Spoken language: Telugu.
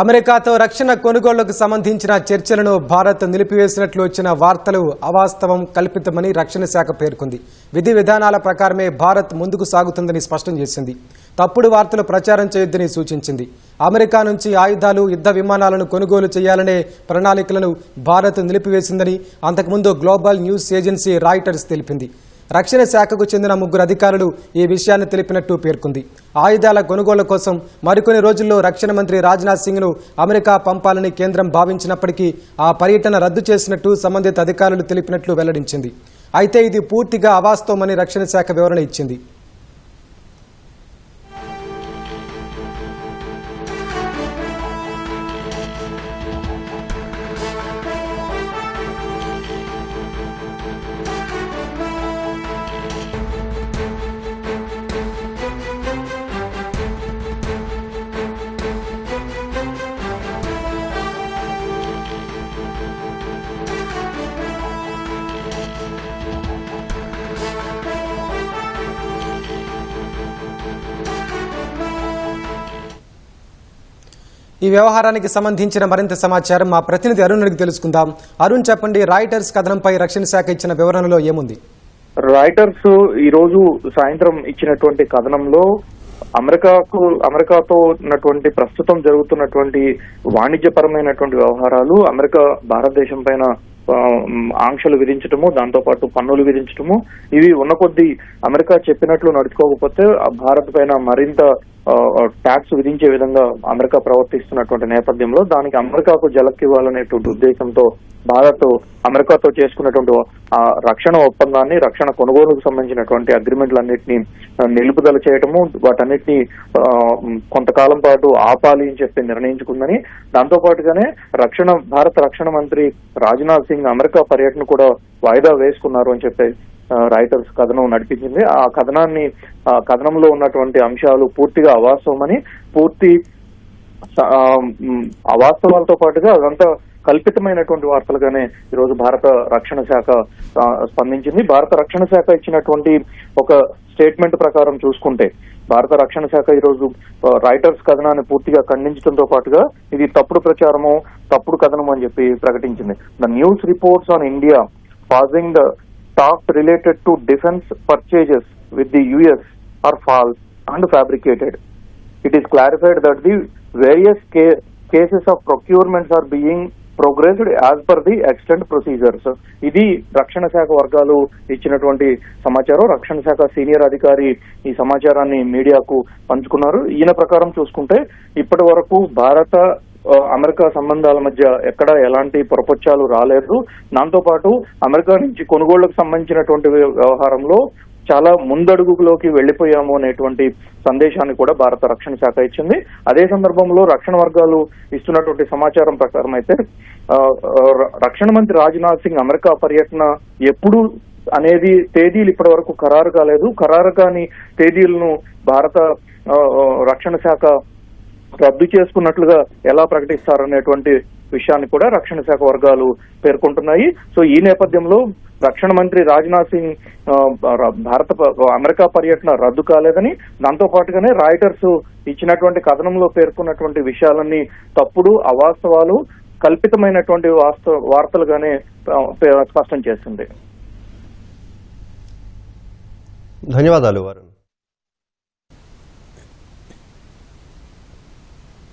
అమెరికాతో రక్షణ కొనుగోళ్ళకు సంబంధించిన చర్చలను భారత్ నిలిపివేసినట్లు వచ్చిన వార్తలు అవాస్తవం కల్పితమని రక్షణ శాఖ పేర్కొంది. విధి విధానాల ప్రకారమే భారత్ ముందుకు సాగుతుందని స్పష్టం చేసింది. తప్పుడు వార్తలు ప్రచారం చేయొద్దని సూచించింది. అమెరికా నుంచి ఆయుధాలు యుద్ధ విమానాలను కొనుగోలు చేయాలనే ప్రణాళికలను భారత్ నిలిపివేసిందని అంతకుముందు గ్లోబల్ న్యూస్ ఏజెన్సీ రాయిటర్స్ తెలిపింది. రక్షణ శాఖకు చెందిన ముగ్గురు అధికారులు ఈ విషయాన్ని తెలిపినట్టు పేర్కొంది. ఆయుధాల కొనుగోలు కోసం మరికొన్ని రోజుల్లో రక్షణ మంత్రి రాజ్నాథ్ సింగ్ను అమెరికా పంపాలని కేంద్రం భావించినప్పటికీ ఆ పర్యటన రద్దు చేసినట్టు సంబంధిత అధికారులు తెలిపినట్లు వెల్లడించింది. అయితే ఇది పూర్తిగా అవాస్తవమని రక్షణ శాఖ వివరణ ఇచ్చింది. ఈ వ్యవహారానికి సంబంధించిన మరింత సమాచారం మా ప్రతినిధి అరుణ్ అడిగి తెలుసుకుందాం. అరుణ్ చెప్పండి రాయిటర్స్ కథనంపై రక్షణ శాఖ ఇచ్చిన వివరణలో ఏముంది? రాయిటర్స్ ఈ రోజు సాయంత్రం ఇచ్చినటువంటి కథనంలో అమెరికాకు అమెరికాతో ఉన్నటువంటి ప్రస్తుతం జరుగుతున్నటువంటి వాణిజ్యపరమైనటువంటి వ్యవహారాలు అమెరికా భారతదేశం పైన ఆంక్షలు విధించటము దాంతో పాటు పన్నులు విధించటము ఇవి ఉన్న కొద్దీ అమెరికా చెప్పినట్లు నడుచుకోకపోతే ఆ భారత్ పైన మరింత ట్యాక్స్ విధించే విధంగా అమెరికా ప్రవర్తిస్తున్నటువంటి నేపథ్యంలో దానికి అమెరికాకు జలక్కివ్వాలనేటువంటి ఉద్దేశంతో భారత్ అమెరికాతో చేసుకున్నటువంటి ఆ రక్షణ ఒప్పందాన్ని రక్షణ కొనుగోలుకు సంబంధించినటువంటి అగ్రిమెంట్లన్నింటినీ నిలుపుదల చేయటము వాటన్నిటిని కొంతకాలం పాటు ఆపాలి అని చెప్పి నిర్ణయించుకుందని దాంతో పాటుగానే రక్షణ భారత రక్షణ మంత్రి రాజ్నాథ్ సింగ్ అమెరికా పర్యటన కూడా వాయిదా వేసుకున్నారు అని చెప్పి రైటర్స్ కథనం నడిపించింది. ఆ కథనాన్ని ఆ కథనంలో ఉన్నటువంటి అంశాలు పూర్తిగా అవాస్తవమని పూర్తి అవాస్తవాలతో పాటుగా అదంతా కల్పితమైనటువంటి వార్తలుగానే ఈరోజు భారత రక్షణ శాఖ స్పందించింది. భారత రక్షణ శాఖ ఇచ్చినటువంటి ఒక స్టేట్మెంట్ ప్రకారం చూసుకుంటే భారత రక్షణ శాఖ ఈరోజు రైటర్స్ కథనాన్ని పూర్తిగా ఖండించడంతో పాటుగా ఇది తప్పుడు ప్రచారము తప్పుడు కథనం అని చెప్పి ప్రకటించింది. The news reports on India pausing the talk related to defence purchases with the US are false and fabricated it is clarified that the various ca- cases of procurements are being progressed as per the extent procedures ఇది రక్షణ శాఖ వర్గాలు ఇచ్చినటువంటి సమాచారం. రక్షణ శాఖ సీనియర్ అధికారి ఈ సమాచారాన్ని మీడియాకు పంచుకున్నారు. ఈయన ప్రకారం చూసుకుంటే ఇప్పటి వరకు భారత అమెరికా సంబంధాల మధ్య ఎక్కడ ఎలాంటి పొరపచ్చాలు రాలేదు. దాంతో పాటు అమెరికా నుంచి కొనుగోళ్ళకు సంబంధించినటువంటి వ్యవహారంలో చాలా ముందడుగులోకి వెళ్ళిపోయాము అనేటువంటి సందేశాన్ని కూడా భారత రక్షణ శాఖ ఇచ్చింది. అదే సందర్భంలో రక్షణ వర్గాలు ఇస్తున్నటువంటి సమాచారం ప్రకారం అయితే రక్షణ మంత్రి రాజ్నాథ్ సింగ్ అమెరికా పర్యటన ఎప్పుడు అనేది తేదీలు ఇప్పటి వరకు ఖరారు కాలేదు. ఖరారు కాని తేదీలను భారత రక్షణ శాఖ రద్దు చేసుకున్నట్లుగా ఎలా ప్రకటిస్తారనేటువంటి విషయాన్ని కూడా రక్షణ శాఖ వర్గాలు పేర్కొంటున్నాయి. సో ఈ నేపథ్యంలో రక్షణ మంత్రి రాజ్నాథ్ సింగ్ భారత అమెరికా పర్యటన రద్దు కాలేదని దాంతో పాటుగానే రాయిటర్స్ ఇచ్చినటువంటి కథనంలో పేర్కొన్నటువంటి విషయాలన్నీ తప్పుడు అవాస్తవాలు కల్పితమైనటువంటి వాస్తవ వార్తలుగానే పే- స్పష్టం చేసింది. ధన్యవాదాలు వరుణ్.